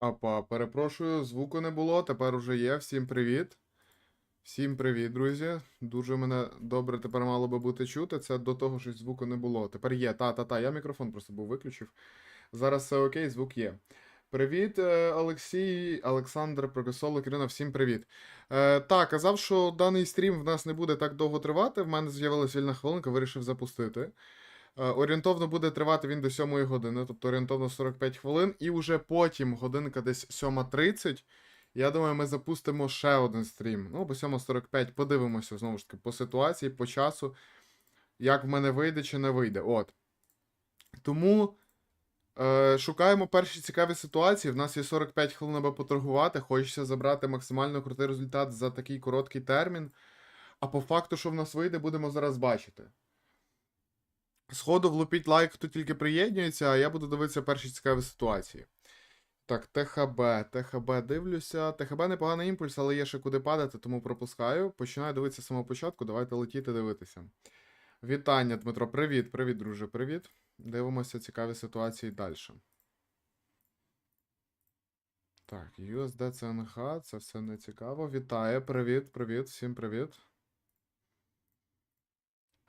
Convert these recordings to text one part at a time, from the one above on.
Апа, перепрошую, звуку не було, тепер уже є. Всім привіт. Всім привіт, друзі. Дуже мене добре тепер мало би бути чути. Це до того, що звуку не було. Тепер є. Та-та-та, я мікрофон просто був виключив. Зараз все окей, звук є. Привіт, е, Олексій, Олександр, Прогресолог, Ірина, всім привіт. Е, так, казав, що даний стрім в нас не буде так довго тривати. В мене з'явилася вільна хвилинка, вирішив запустити. Е, Орієнтовно буде тривати він до 7 години, тобто орієнтовно 45 хвилин, і вже потім годинка десь 7.30. Я думаю, ми запустимо ще один стрім. Ну, або 7.45, подивимося знову ж таки по ситуації, по часу, як в мене вийде чи не вийде. От. Тому е, шукаємо перші цікаві ситуації. В нас є 45 хвилин, аби поторгувати. Хочеться забрати максимально крутий результат за такий короткий термін. А по факту, що в нас вийде, будемо зараз бачити. Сходу влупіть лайк, хто тільки приєднується, а я буду дивитися перші цікаві ситуації. Так, ТХБ, ТХБ дивлюся. ТХБ непоганий імпульс, але є ще куди падати, тому пропускаю. Починаю дивитися з самого початку. Давайте летіти дивитися. Вітання, Дмитро. Привіт, привіт, друже, привіт. Дивимося цікаві ситуації далі. Так, USD CNH, це все не цікаво. Вітаю, привіт, привіт, всім привіт.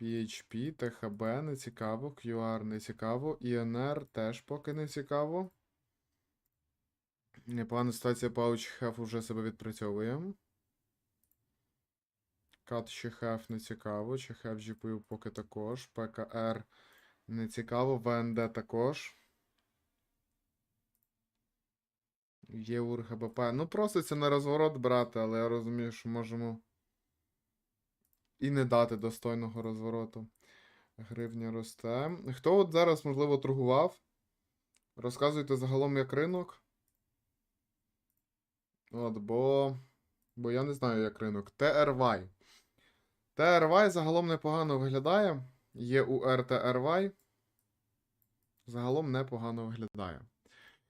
PHP, THB не цікаво, QR не цікаво, INR теж поки не цікаво. Непогана ситуація PouchHef вже себе відпрацьовує. Cat CHF не цікаво, CHF GPU поки також. PKR не цікаво, VND також. Єур ГБП. Ну, проситься на розворот брати, але я розумію, що можемо і не дати достойного розвороту. Гривня росте. Хто от зараз, можливо, торгував? Розказуйте загалом як ринок. От, бо. Бо я не знаю, як ринок. TRY. TRY загалом непогано виглядає. Є UR TRY. Загалом непогано виглядає.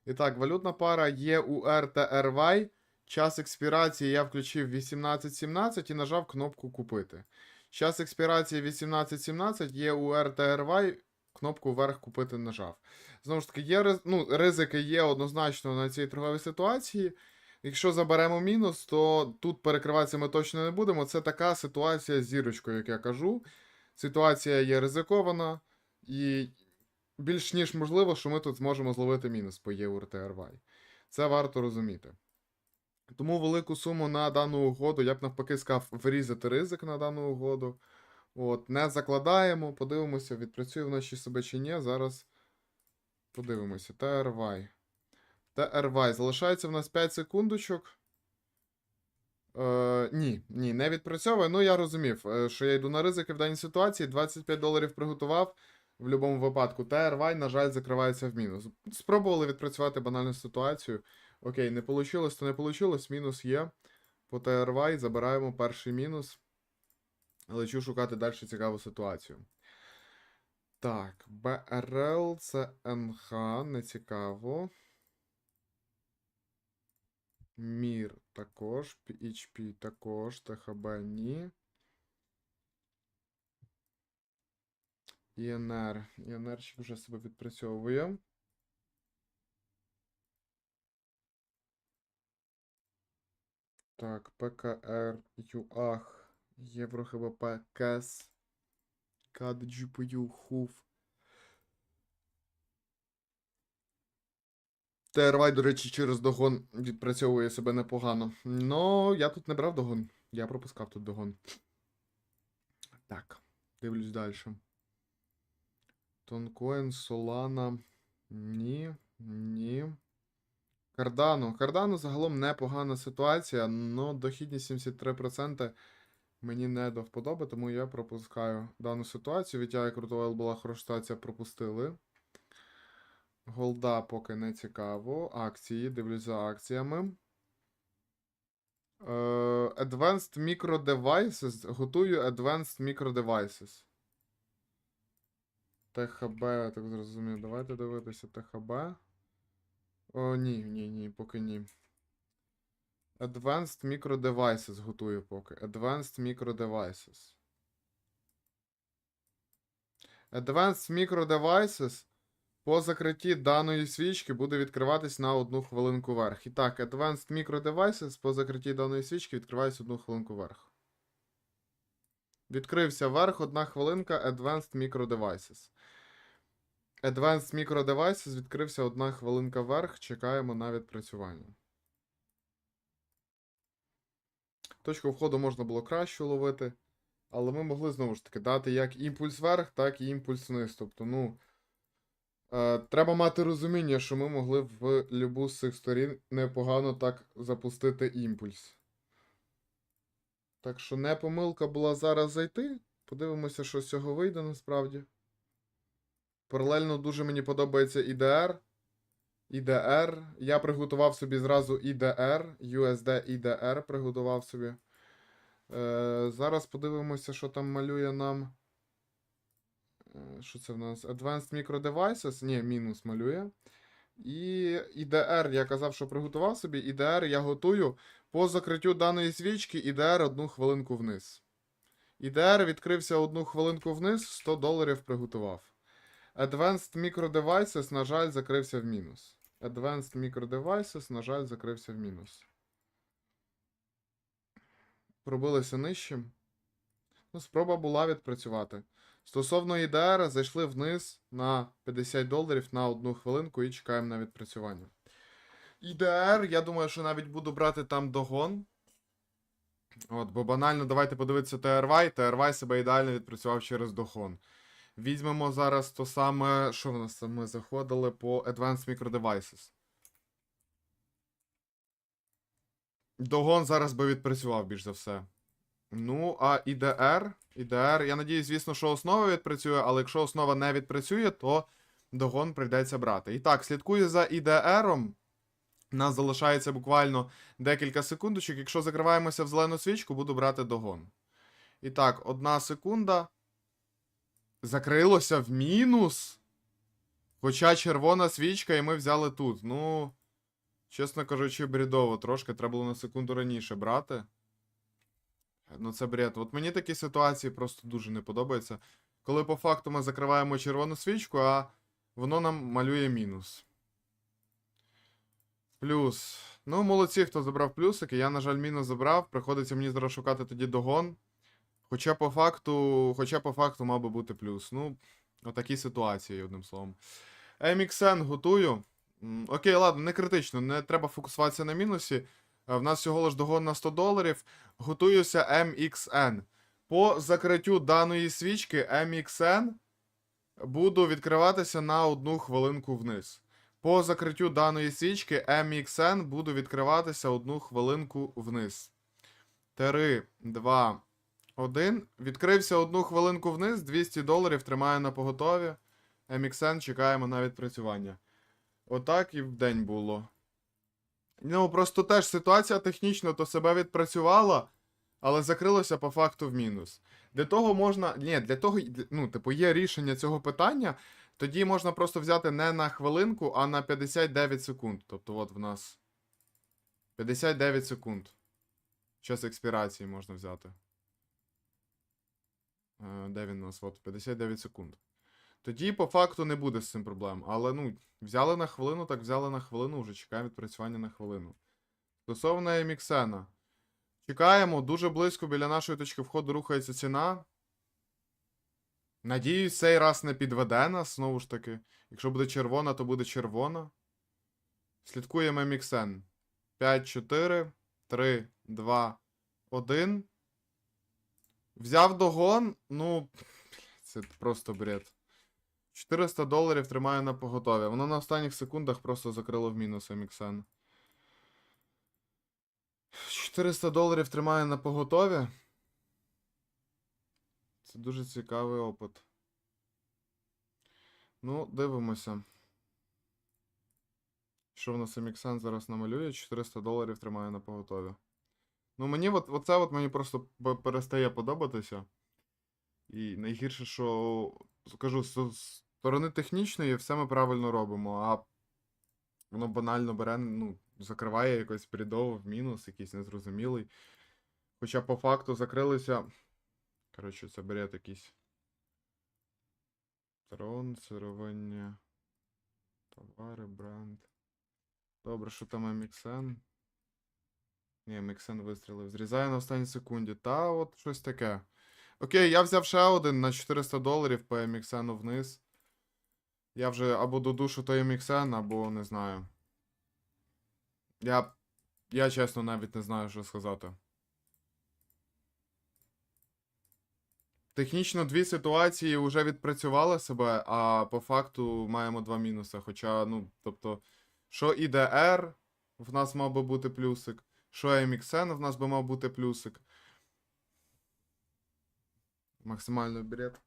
І так, валютна пара є TRY. Час експірації я включив 18.17 і нажав кнопку купити. Час експірації 18.17 є у RTRY, кнопку вверх купити нажав. Знову ж таки, є ну, ризики є однозначно на цій торговій ситуації. Якщо заберемо мінус, то тут перекриватися ми точно не будемо. Це така ситуація з зірочкою, як я кажу. Ситуація є ризикована, і більш ніж можливо, що ми тут зможемо зловити мінус по EUR-TRY. Це варто розуміти. Тому велику суму на дану угоду, я б навпаки сказав, вирізати ризик на дану угоду. От, не закладаємо, подивимося, відпрацює в наші себе чи ні. Зараз подивимося. TRY. TRY. Залишається в нас 5 секундочок. Е, ні, ні, не відпрацьовує. Ну, я розумів, е, що я йду на ризики в даній ситуації. 25 доларів приготував. В будь-якому випадку. TRY, на жаль, закривається в мінус. Спробували відпрацювати банальну ситуацію. Окей, не вийшло, то не вийшло. Мінус є. По TRY забираємо перший мінус. Лечу шукати далі цікаву ситуацію. Так, BRL це НХ, не цікаво. Мір також, PHP також, ТХБ ні. ІНР. ІНР ще вже себе відпрацьовує. Так, ПКР, ЮАХ, Євро ХБП, КЕС, КАД, GPU, ХУФ. ТРВ, до речі, через догон відпрацьовує себе непогано. Ну, я тут не брав догон. Я пропускав тут догон. Так, дивлюсь далі. Тонкоін, Солана. Ні, ні. Кардано. Кардано загалом непогана ситуація, але дохідність 73% мені не до вподоби, тому я пропускаю дану ситуацію. Відтягає крутого була хороша ситуація, пропустили. Голда поки не цікаво. Акції, дивлюсь за акціями. Е, Advanced Micro Devices. Готую Advanced Micro Devices. ТХБ, я так зрозумів. Давайте дивитися ТХБ. О, ні, ні, ні, поки ні. Advanced Micro Devices готую поки. Advanced Micro Devices. Advanced Micro Devices По закритті даної свічки буде відкриватись на одну хвилинку вверх. І так, Advanced Micro Devices по закритті даної свічки відкривається одну хвилинку вверх. Відкрився вверх, одна хвилинка Advanced Micro Devices. Advanced Micro Devices відкрився одна хвилинка вверх. Чекаємо на відпрацювання. Точку входу можна було краще ловити. Але ми могли знову ж таки дати як імпульс вверх, так і імпульс вниз. Тобто, ну. Е, треба мати розуміння, що ми могли в любу з цих сторін непогано так запустити імпульс. Так що не помилка була зараз зайти. Подивимося, що з цього вийде насправді. Паралельно дуже мені подобається IDR. IDR. Я приготував собі зразу IDR. USD IDR приготував собі. Е, зараз подивимося, що там малює нам. Е, Що це в нас? Advanced Micro Devices? Ні, мінус малює. І IDR, я казав, що приготував собі. IDR я готую по закриттю даної свічки. IDR одну хвилинку вниз. IDR відкрився одну хвилинку вниз, 100 доларів приготував. Advanced Micro Devices, на жаль, закрився в мінус. Advanced Micro Devices, на жаль, закрився в мінус. Пробилися нижче. Ну, спроба була відпрацювати. Стосовно IDR, зайшли вниз на 50 доларів на одну хвилинку і чекаємо на відпрацювання. IDR, я думаю, що навіть буду брати там догон. От, бо банально, давайте подивитися TRY. TRY себе ідеально відпрацював через догон. Візьмемо зараз то саме, що в нас ми заходили по Advanced Micro Devices. Догон зараз би відпрацював більш за все. Ну, а IDR, IDR, я надію, звісно, що основа відпрацює, але якщо основа не відпрацює, то догон прийдеться брати. І так, слідкую за IDR. У нас залишається буквально декілька секундочок. Якщо закриваємося в зелену свічку, буду брати догон. І так, одна секунда. Закрилося в мінус. Хоча червона свічка, і ми взяли тут. Ну, чесно кажучи, брідово трошки. Треба було на секунду раніше брати. Ну, це бред. От мені такі ситуації просто дуже не подобаються. Коли по факту ми закриваємо червону свічку, а воно нам малює мінус. Плюс. Ну, молодці, хто забрав плюсики. Я, на жаль, мінус забрав. Приходиться мені зараз шукати тоді догон. Хоча по факту, хоча по факту мав би бути плюс. Ну, отакі ситуації, одним словом. MXN готую. Окей, ладно, не критично, не треба фокусуватися на мінусі. Е, В нас всього лиш догон на 100 доларів. Готуюся MXN. По закриттю даної свічки MXN буду відкриватися на одну хвилинку вниз. По закриттю даної свічки MXN буду відкриватися одну хвилинку вниз. 3, 2, 1. Відкрився одну хвилинку вниз, 200 доларів тримаю на поготові. MXN чекаємо на відпрацювання. Отак і в день було. Ну, просто теж ситуація технічно то себе відпрацювала, але закрилося по факту в мінус. Для того можна. Ні, для того, ну, типу, є рішення цього питання. Тоді можна просто взяти не на хвилинку, а на 59 секунд. Тобто, от в нас 59 секунд. Час експірації можна взяти. Е, Де він у нас? От, 59 секунд. Тоді, по факту, не буде з цим проблем. Але, ну, взяли на хвилину, так взяли на хвилину, вже чекаємо відпрацювання на хвилину. Стосовно Еміксена. Чекаємо, дуже близько біля нашої точки входу рухається ціна. Надіюсь, цей раз не підведе нас, знову ж таки. Якщо буде червона, то буде червона. Слідкуємо Міксен. 5, 4, 3, 2, 1. Взяв догон. Ну, це просто бред. 400 доларів тримаю на поготові. Воно на останніх секундах просто закрило в мінус Міксен. 400 доларів тримаю на поготові. Це дуже цікавий опит. Ну, дивимося. Що в нас Еміксан зараз намалює? 400 доларів тримає на поготові. Ну, мені от, оце от мені просто перестає подобатися. І найгірше, що скажу, з сторони технічної все ми правильно робимо, а воно банально бере, ну, закриває якось брідово в мінус, якийсь незрозумілий. Хоча по факту закрилися. Коротше, це бред якийсь. Трон, сировиння. Товари, бренд. Добре, що там MXN? Ні, MXN вистрілив. Зрізаю на останній секунді. Та от щось таке. Окей, я взяв ще один на 400 доларів по MXN вниз. Я вже або додушу той MXN, або не знаю. Я. Я чесно навіть не знаю, що сказати. Технічно дві ситуації вже відпрацювали себе, а по факту маємо два мінуси. Хоча, ну, тобто, що IDR в нас мав би бути плюсик, що Міксен в нас би мав бути плюсик. Максимально бред.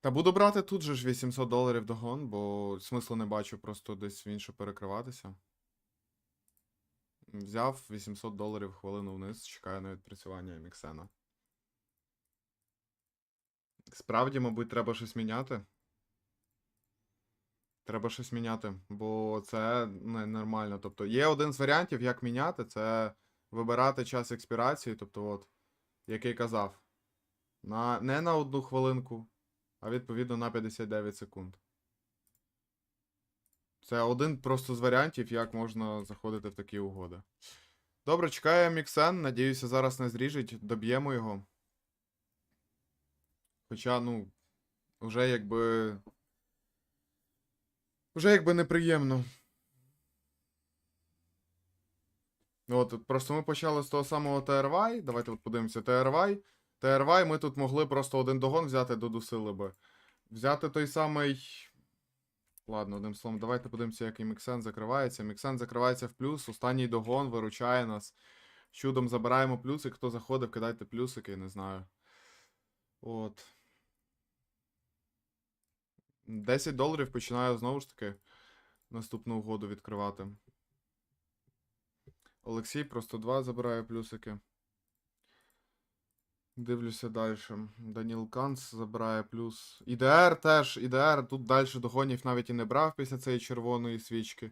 Та буду брати тут же ж 800 доларів догон, бо смислу не бачу просто десь в інше перекриватися. Взяв 800 доларів хвилину вниз, чекаю на відпрацювання Міксена. Справді, мабуть, треба щось міняти. Треба щось міняти, бо це ненормально. Тобто, є один з варіантів, як міняти, це вибирати час експірації, тобто, от, який казав. На, не на одну хвилинку, а відповідно на 59 секунд. Це один просто з варіантів, як можна заходити в такі угоди. Добре, чекаю Міксен. Надіюся, зараз не зріжуть, доб'ємо його. Хоча, ну, вже якби. Вже якби неприємно. От, просто ми почали з того самого TRY. Давайте от подивимося TRY. TRY ми тут могли просто один догон взяти, додусили би. Взяти той самий. Ладно, одним словом, давайте подивимося, як і Міксен закривається. Міксен закривається в плюс. Останній догон виручає нас. Чудом забираємо плюсик. Хто заходив, кидайте плюсики, не знаю. От. 10 доларів починаю знову ж таки наступну угоду відкривати. Олексій просто 2 забирає плюсики. Дивлюся далі. Даніл Канц забирає плюс. ІДР теж. ІДР тут далі догонів навіть і не брав після цієї червоної свічки.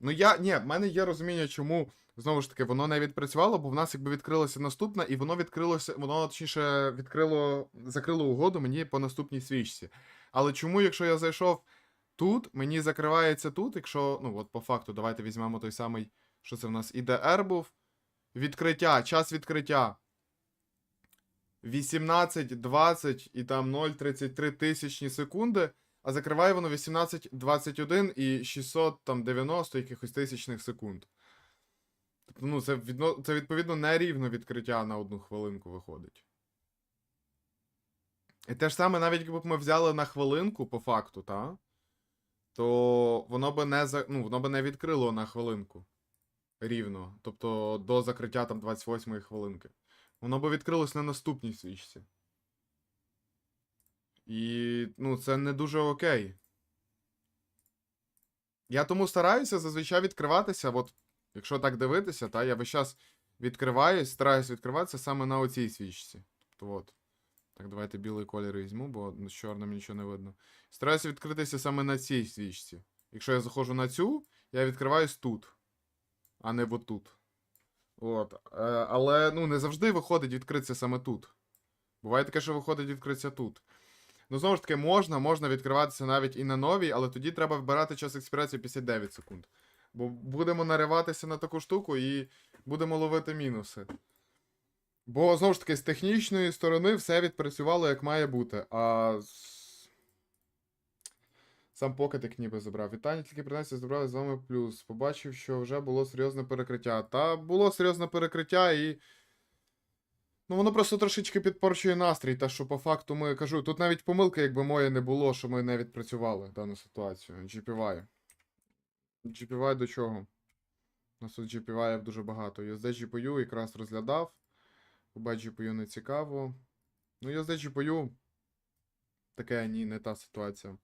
Ну, я. Ні, в мене є розуміння, чому. Знову ж таки, воно не відпрацювало, бо в нас якби відкрилося наступне, і воно відкрилося. Воно точніше відкрило. Закрило угоду мені по наступній свічці. Але чому, якщо я зайшов тут, мені закривається тут, якщо. Ну, от по факту, давайте візьмемо той самий. Що це в нас? ІДР був. Відкриття, час відкриття. 18, 20 і там 0,33 тисячні секунди, а закриває воно 18, 21 і 690 якихось тисячних секунд. Тобто, ну, це, відно... це відповідно нерівно відкриття на одну хвилинку виходить. І те ж саме, навіть якби ми взяли на хвилинку, по факту, та? то воно би не за... ну, воно би не відкрило на хвилинку. Рівно. Тобто до закриття там 28 хвилинки. Воно би відкрилось на наступній свічці. І, ну, це не дуже окей. Я тому стараюся зазвичай відкриватися, от, якщо так дивитися, та я весь час відкриваюсь, стараюсь відкриватися саме на оцій свічці. Тобто, от. Так, давайте білий колір візьму, бо з чорним нічого не видно. Стараюся відкритися саме на цій свічці. Якщо я заходжу на цю, я відкриваюсь тут, а не отут. От. Е, але ну, не завжди виходить відкритися саме тут. Буває таке, що виходить відкритися тут. Ну, знову ж таки, можна, можна відкриватися навіть і на новій, але тоді треба вбирати час експірації 59 секунд. Бо будемо нариватися на таку штуку і будемо ловити мінуси. Бо, знову ж таки, з технічної сторони все відпрацювало як має бути. А сам покетик ніби забрав. Вітання тільки принесли, забрали з вами плюс. Побачив, що вже було серйозне перекриття. Та було серйозне перекриття і. Ну, воно просто трошечки підпорчує настрій, та що по факту ми кажу, тут навіть помилки, якби моє не було, що ми не відпрацювали дану ситуацію. GPY. GPY до чого? У нас тут GPY дуже багато. USD GPU якраз розглядав. По GPU не цікаво. Ну, USD GPU. Таке ні, не та ситуація.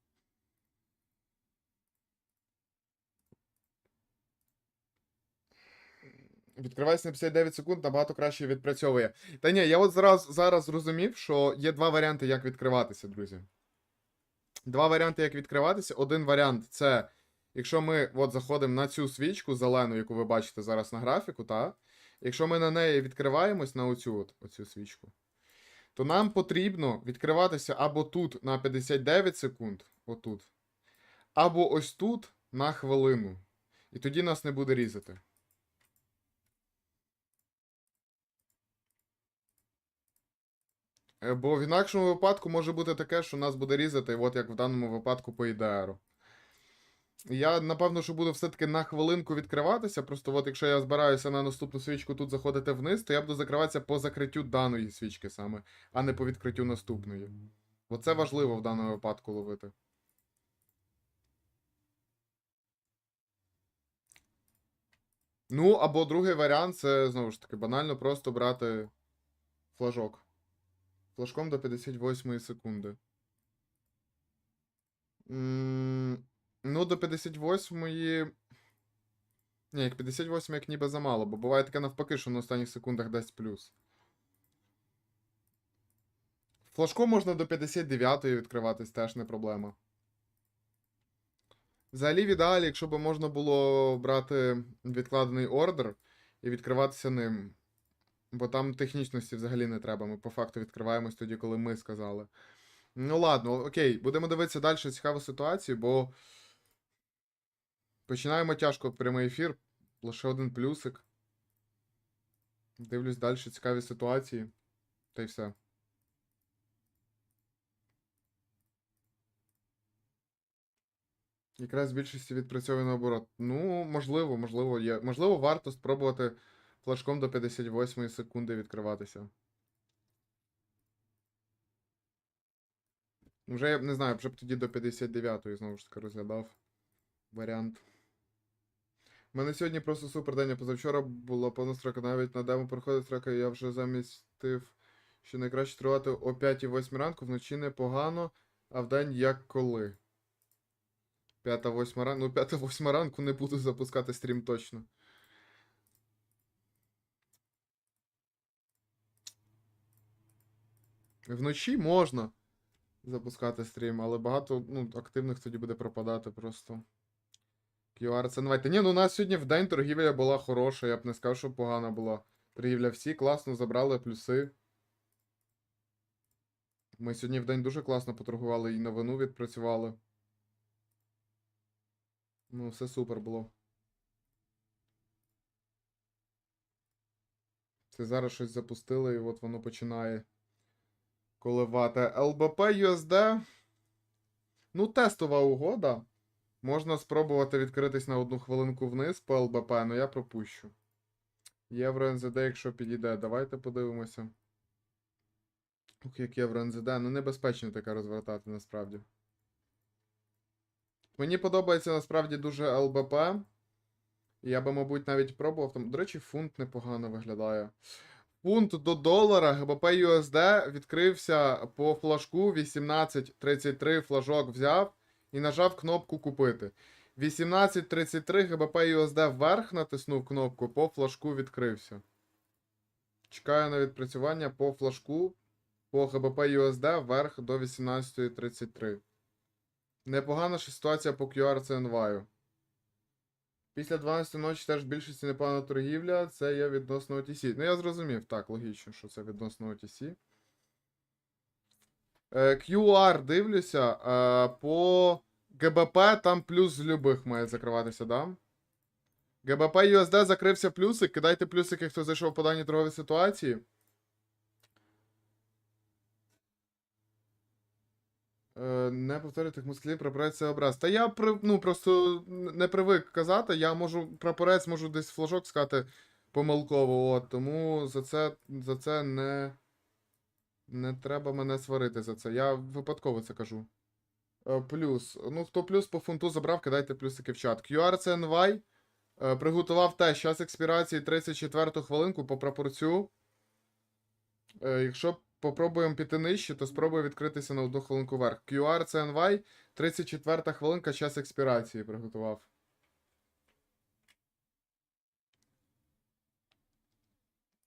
Відкривається на 59 секунд, набагато краще відпрацьовує. Та ні, я от зараз, зараз зрозумів, що є два варіанти, як відкриватися, друзі. Два варіанти, як відкриватися. Один варіант це, якщо ми от заходимо на цю свічку зелену, яку ви бачите зараз на графіку, та? Якщо ми на неї відкриваємось на оцю, от, оцю свічку, то нам потрібно відкриватися або тут на 59 секунд, отут, або ось тут на хвилину. І тоді нас не буде різати. Бо в інакшому випадку може бути таке, що нас буде різати, от як в даному випадку по ідеару. Я, напевно, що буду все-таки на хвилинку відкриватися. Просто от якщо я збираюся на наступну свічку тут заходити вниз, то я буду закриватися по закриттю даної свічки саме, а не по відкриттю наступної. Бо це важливо в даному випадку ловити. Ну, або другий варіант це знову ж таки банально просто брати флажок. Флажком до 58 секунди. М, Ну, до 58-ї. Ні, як 58 як ніби замало, бо буває таке навпаки, що на останніх секундах дасть плюс. Флажком можна до 59-ї відкриватись, теж не проблема. Взагалі, в ідеалі, якщо б можна було брати відкладений ордер і відкриватися ним. Бо там технічності взагалі не треба. Ми по факту відкриваємось тоді, коли ми сказали. Ну ладно, окей, будемо дивитися далі цікаву ситуацію, бо починаємо тяжко прямий ефір. Лише один плюсик. Дивлюсь далі цікаві ситуації. Та й все. Якраз більшості відпрацьовує наоборот. Ну, можливо, можливо, є. Можливо, варто спробувати флажком до 58 секунди відкриватися. Вже я не знаю, вже б тоді до 59-ї знову ж таки розглядав варіант. У мене сьогодні просто супер день, а позавчора була повна строка. Навіть на демо проходить строка, я вже замістив, що найкраще тривати о 5-8 ранку, вночі непогано, а вдень як коли. 5-8 ранку. Ну, 5-8 ранку не буду запускати стрім точно. Вночі можна запускати стрім, але багато ну, активних тоді буде пропадати просто. QR це давайте. Ні, ну у нас сьогодні в день торгівля була хороша, я б не сказав, що погана була. Торгівля всі класно забрали плюси. Ми сьогодні в день дуже класно поторгували і новину відпрацювали. Ну, все супер було. Це зараз щось запустили, і от воно починає коливати. ЛБП USD. Ну, тестова угода. Можна спробувати відкритись на одну хвилинку вниз по ЛБП, але я пропущу. Євро НЗД, якщо підійде, давайте подивимося. Ух, як Євро НЗД, ну небезпечно таке розвертати насправді. Мені подобається насправді дуже ЛБП. Я би, мабуть, навіть пробував там. До речі, фунт непогано виглядає. Фунт до долара ГБП USD відкрився по флажку 1833 флажок взяв і нажав кнопку купити. 1833 ГБП USD вверх натиснув кнопку, по флажку відкрився. Чекаю на відпрацювання по флажку по ГБП USD вверх до 1833. Непогана ж ситуація по QR CNY. Після 12 ночі теж більшості непогана торгівля. Це є відносно OTC. Ну, я зрозумів, так, логічно, що це відносно OTC. Е, QR дивлюся. Е, по ГБП там плюс з любих має закриватися, да? ГБП USD закрився плюсик. Кидайте плюсики, хто зайшов по даній торговій ситуації. Е, Не повторюйте москалі прапорець образ. Та я ну, просто не привик казати. Я можу прапорець, можу десь флажок сказати помилково. От, тому за це, за це не, не треба мене сварити за це. Я випадково це кажу. Е, Плюс. Ну, хто плюс по фунту забрав, кидайте плюсики в чат. QR CNY е, приготував теж час експірації 34 хвилинку по прапорцю. Е, Якщо попробуємо піти нижче, то спробую відкритися на одну хвилинку вверх. QR CNY, 34 хвилинка, час експірації приготував.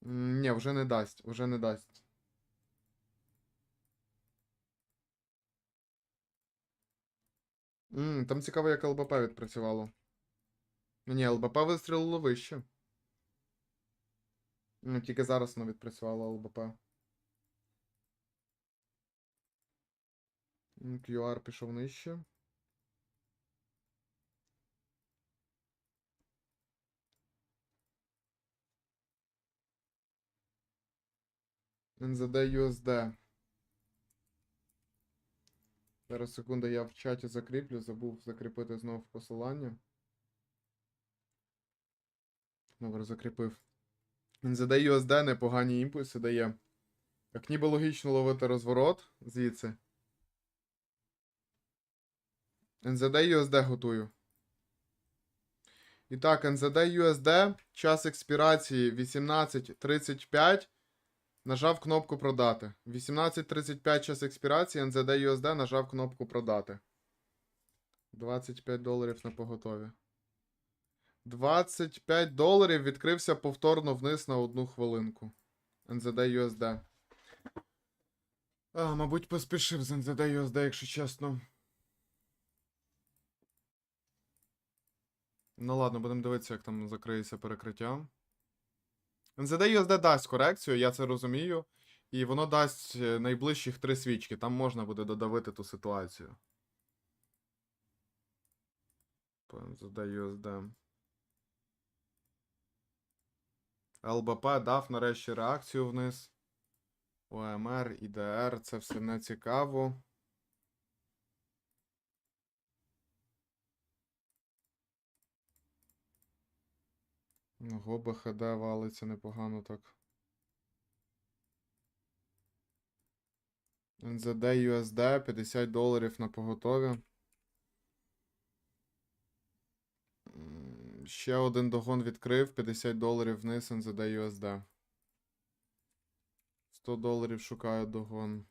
Ні, вже не дасть, вже не дасть. М, там цікаво, як ЛБП відпрацювало. Ні, ЛБП вистрілило вище. Ну, тільки зараз воно відпрацювало ЛБП. QR пішов нижче. NZD USD. Зараз секунду, я в чаті закріплю, забув закріпити знову посилання. Добре, закріпив. NZD USD непогані імпульси дає. Як ніби логічно ловити розворот звідси. NZD USD готую. І так, NZD USD, час експірації 18.35. Нажав кнопку продати. 18.35 час експірації, NZD USD нажав кнопку продати. 25 доларів на поготові. 25 доларів відкрився повторно вниз на одну хвилинку. NZD USD. А, мабуть, поспішив з NZD USD, якщо чесно. Ну ладно, будемо дивитися, як там закриється перекриття. NZD USD дасть корекцію, я це розумію. І воно дасть е, найближчих три свічки. Там можна буде додавити ту ситуацію. NZD USD. ЛБП дав нарешті реакцію вниз. ОМР, ІДР, це все не цікаво. Ого, БХД валиться непогано так. NZD USD 50 доларів на поготові. Ще один догон відкрив 50 доларів вниз NZD USD. 100 доларів шукаю догон.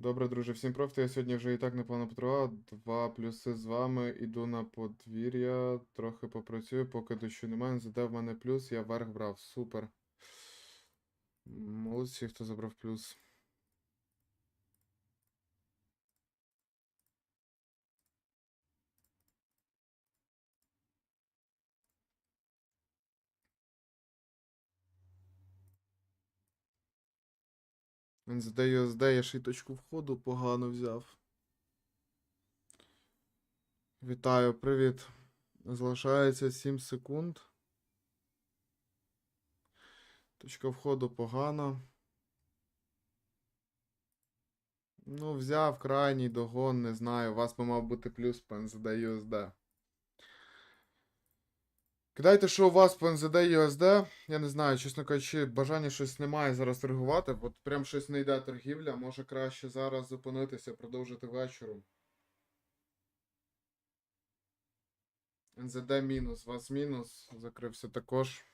Добре, друже, всім профту. Я сьогодні вже і так непогано потрував. Два плюси з вами. Іду на подвір'я, трохи попрацюю, поки дощу немає. Задав мене плюс, я верх брав. Супер. Молодці, хто забрав плюс. Я ще й точку входу погано взяв. Вітаю, привіт. Залишається 7 секунд. Точка входу погано. Ну, взяв крайній догон, не знаю. У вас би мав бути плюс по NZD USD. Кидайте, що у вас по NZD USD. Я не знаю, чесно кажучи, бажання щось немає зараз торгувати. От прям щось не йде торгівля. Може краще зараз зупинитися, продовжити вечором. NZD мінус, вас мінус. Закрився також.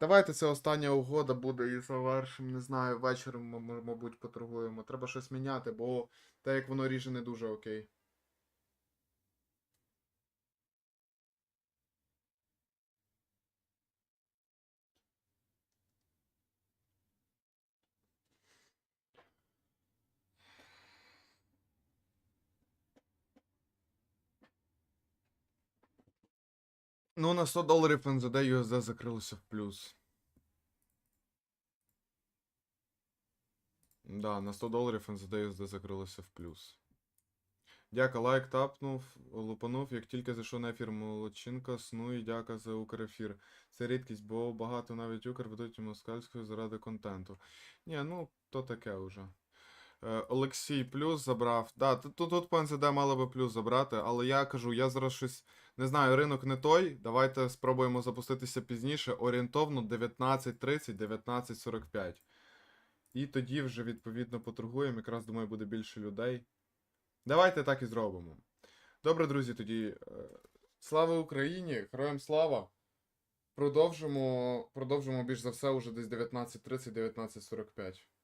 Давайте це остання угода буде і завершимо. Не знаю, вечором, мабуть, поторгуємо. Треба щось міняти, бо те, як воно ріже, не дуже окей. Ну, на 100 доларів NZD USD закрилося в плюс. Да, на 100 доларів NZD USD закрилося в плюс. Дяка, лайк тапнув, лупанув, як тільки зайшов на ефір молодчинка, сну і дяка за Укрефір. Це рідкість, бо багато навіть Укр ведуть москальською заради контенту. Ні, ну, то таке вже. Е, Олексій плюс забрав. Да, тут, тут, по мало би плюс забрати, але я кажу, я зараз щось не знаю, ринок не той. Давайте спробуємо запуститися пізніше. Орієнтовно 19.30, 19.45. І тоді вже відповідно поторгуємо. Якраз думаю, буде більше людей. Давайте так і зробимо. Добре, друзі, тоді. е, Слава Україні! Героям слава! Продовжимо, продовжимо більш за все уже десь 19.30, 19.45.